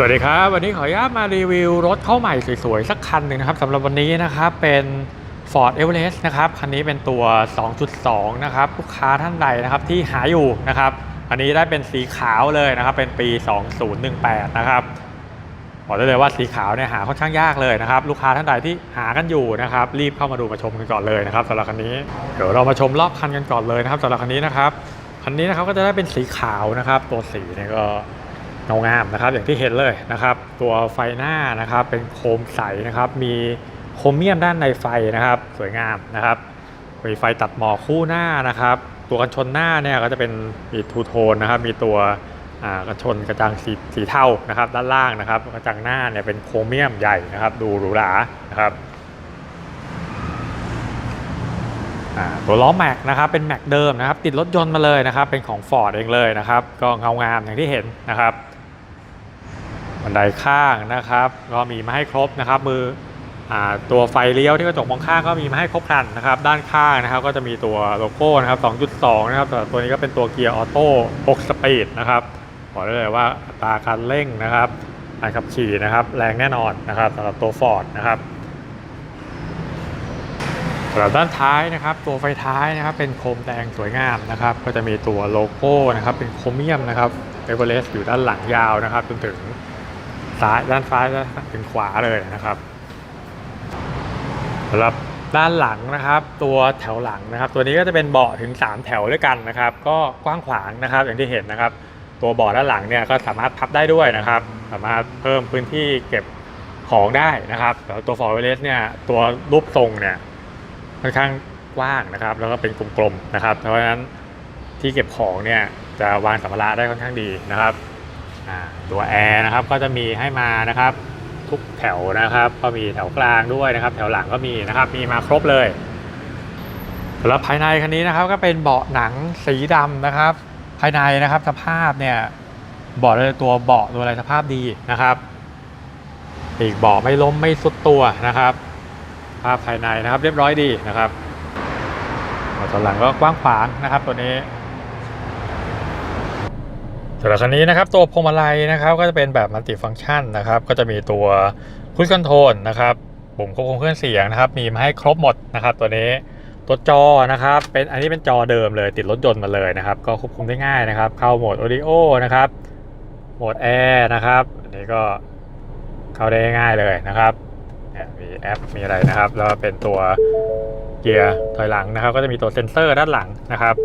สวัสดีครับ วันนี้ขออนุญาตมารีวิวรถเข้าใหม่สวยๆ สักคันหนึ่งนะครับสำหรับวันนี้นะครับเป็น Ford Everest นะครับ คันนี้เป็นตัว 2.2 นะครับ ลูกค้าท่านใดนะครับที่หาอยู่นะครับ อันนี้ได้เป็นสีขาวเลยนะครับ เป็นปี 2018 นะครับบอกได้เลยว่าสีขาวเนี่ยหาค่อนข้างยากเลยนะครับ ลูกค้าท่านใดที่หากันอยู่นะครับ รีบเข้ามาดูมาชมกันก่อนเลยนะครับสำหรับคันนี้เดี๋ยวเรามาชมรอบคันกันก่อนเลยนะครับสำหรับคันนี้นะครับคันนี้นะครับก็จะได้เป็นสีขาวนะครับ ตัวสีเนี่ยก็ เงางามนะครับอย่างที่เห็นเลยนะครับ ตัวไฟหน้านะครับเป็นโคมใสนะครับ มีโครเมียมด้านในไฟนะครับ สวยงามนะครับมีไฟตัดหมอกคู่หน้านะครับ ตัวกันชนหน้าเนี่ยก็จะเป็นมีทูโทนนะครับ มีตัวอ่ากันชนกระจังสีสีเทานะครับ ด้านล่างนะครับกระจังหน้าเนี่ยเป็นโครเมียมใหญ่นะครับ ดูหรูหรานะครับอ่าตัวล้อแม็กนะครับเป็นแม็กเดิมนะครับ ติดรถยนต์มาเลยนะครับ เป็นของ Ford เองเลยนะครับ ก็เงางามอย่างที่เห็นนะครับ บันไดข้างนะครับ ก็มีมาให้ครบนะครับ มืออตัวไฟเลี้ยวที่กระจกมองข้างก็มีมาให้ครบครันนะครับ ด้านข้างนะครับ ก็จะมีตัวโลโก้นะครับ 2.2 นะครับแต่ตัวนี้ก็เป็นตัวเกียร์ออโต้6สปีดนะครับบอกได้เลยว่าตาการเร่งนะครับการขับขี่นะครับ แรงแน่นอนนะครับสำหรับตัว Ford นะครับสำหรับด้านท้ายนะครับ ตัวไฟท้ายนะครับ เป็นโคมแดงสวยงามนะครับ ก็จะมีตัวโลโก้นะครับ เป็นโครเมียมนะครับเอเวอเรสต์อยู่ด้านหลังยาวนะครับจนถึง ซ้ายด้านซ้ายถึงขวาเลยนะครับสำหรับด้านหลังนะครับ ตัวแถวหลังนะครับ ตัวนี้ก็จะเป็นเบาะถึง 3 แถวด้วยกันนะครับ ก็กว้างขวางนะครับ อย่างที่เห็นนะครับ ตัวเบาะด้านหลังเนี่ยก็สามารถพับได้ด้วยนะครับ สามารถเพิ่มพื้นที่เก็บของได้นะครับแต่ตัว Ford Everest เนี่ยตัวรูปทรงเนี่ยค่อนข้างกว้างนะครับ แล้วก็เป็นกลมๆนะครับ เพราะฉะนั้นที่เก็บของเนี่ยจะวางสัมภาระได้ค่อนข้างดีนะครับ ตัวแอร์นะครับก็จะมีให้มานะครับ ทุกแถวนะครับ ก็มีแถวกลางด้วยนะครับ แถวหลังก็มีนะครับ มีมาครบเลยสำหรับภายในคันนี้นะครับก็เป็นเบาะหนังสีดำนะครับ ภายในนะครับสภาพเนี่ยบอกเลยตัวเบาะตัวอะไรสภาพดีนะครับปีกเบาะไม่ล้มไม่สุดตัวนะครับ ภาพภายในนะครับ เรียบร้อยดีนะครับส่วนหลังก็กว้างขวางนะครับ ตัวนี้ สำหรับคันนี้นะครับตัวพวงมาลัยนะครับก็จะเป็นแบบมัลติฟังก์ชันนะครับก็จะมีตัวคุชคอนโทรลนะครับปุ่มควบคุมเครื่องเสียงนะครับมีมาให้ครบหมดนะครับตัวนี้ตัวจอนะครับเป็นอันนี้เป็นจอเดิมเลยติดรถยนต์มาเลยนะครับ ก็ควบคุมได้ง่ายนะครับ เข้าโหมด Audio นะครับโหมดแอร์นะครับอันนี้ก็เข้าได้ง่ายเลยนะครับมีแอปมีอะไรนะครับ แล้วก็เป็นตัวเกียร์ถอยหลังนะครับ ก็จะมีตัวเซ็นเซอร์ด้านหลังนะครับ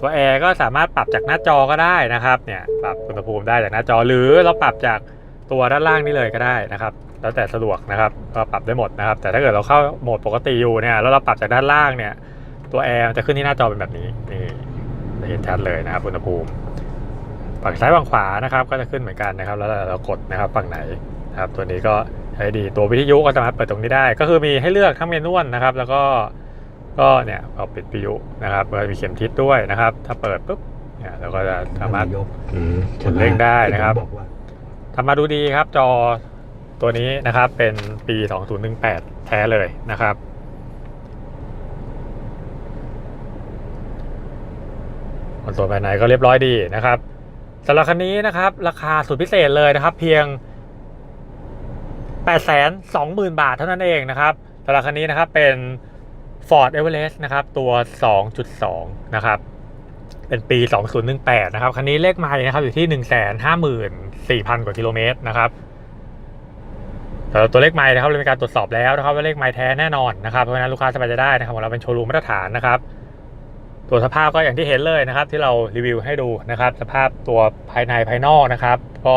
ตัวแอร์ก็สามารถปรับจากหน้าจอก็ได้นะครับเนี่ย อุณหภูมิได้จากหน้าจอหรือเราปรับจากตัวด้านล่างนี่เลยก็ได้นะครับ แล้วแต่สะดวกนะครับก็ปรับได้หมดนะครับ แต่ถ้าเกิดเราเข้าโหมดปกติอยู่เนี่ยแล้วเราปรับจากด้านล่างเนี่ย ตัวแอร์จะขึ้นที่หน้าจอเป็นแบบนี้นี่จะเห็นชัดเลยนะครับอุณหภูมิฝั่งซ้ายฝั่งขวานะครับ ก็จะขึ้นเหมือนกันนะครับ แล้วเรากดนะครับฝั่งไหนนะครับ ตัวนี้ก็ใช้ดีตัววิทยุก็สามารถเปิดตรงนี้ได้ ก็คือมีให้เลือกทั้งเมนวลนะครับ แล้วก็ก็เนี่ยเอาปิดวิทยุนะครับก็มีเข็มทิศด้วยนะครับ ถ้าเปิดปุ๊บ เนี่ยเราก็จะสามารถยกกดเร่งได้นะครับบอกว่าทำมาดูดีครับ จอตัวนี้นะครับ เป็นปี 2018 แท้เลยนะครับ คอนโซลภายในก็เรียบร้อยดีนะครับสำหรับคันนี้นะครับ ราคาสุดพิเศษเลยนะครับ เพียง 820,000 บาทเท่านั้นเองนะครับสำหรับคันนี้นะครับเป็น Ford Everest นะครับ ตัว 2.2 นะครับ เป็นปี 2018 นะครับ คันนี้เลขไมล์นะครับอยู่ที่ 154,000 กว่ากิโลเมตรนะครับสำหรับตัวเลขไมล์นะครับเรามีการตรวจสอบแล้วนะครับว่าเลขไมล์แท้แน่นอนนะครับเพราะฉะนั้นลูกค้าสบายใจได้นะครับของเราเป็นโชว์รูมมาตรฐานนะครับ ตัวสภาพก็อย่างที่เห็นเลยนะครับ ที่เรารีวิวให้ดูนะครับ สภาพตัวภายในภายนอกนะครับ ก็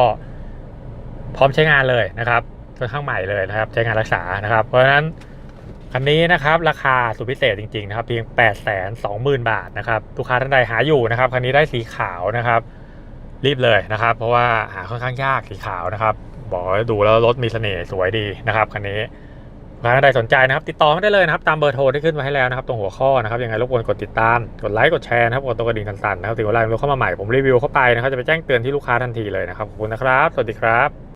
พร้อมใช้งานเลยนะครับค่อนข้างใหม่เลยนะครับ ใช้งานรักษานะครับ เพราะฉะนั้น คันนี้นะครับราคาสุดพิเศษจริงๆนะครับเพียง 8 2 0 0 0 0 บาทนะครับลูกค้าท่านใดหาอยู่นะครับคันนี้ได้สีขาวนะครับ รีบเลยนะครับ เพราะว่าหาค่อนข้างยากสีขาวนะครับ บอกดูแล้วรถมีเสน่ห์สวยดีนะครับคันนี้ลูกค้าท่านใดสนใจนะครับ ติดต่อมาได้เลยนะครับ ตามเบอร์โทรที่ขึ้นไว้ให้แล้วนะครับ ตรงหัวข้อนะครับยังไงรบกวนกดติดตามกดไลค์กดแชร์นะครับกดตัวกระดิ่งสั่นๆนะครับถึงเวลาเราเข้ามาใหม่ผมรีวิวเข้าไปนะครับจะไปแจ้งเตือนที่ลูกค้าทันทีเลยนะครับขอบคุณนะครับ สวัสดีครับ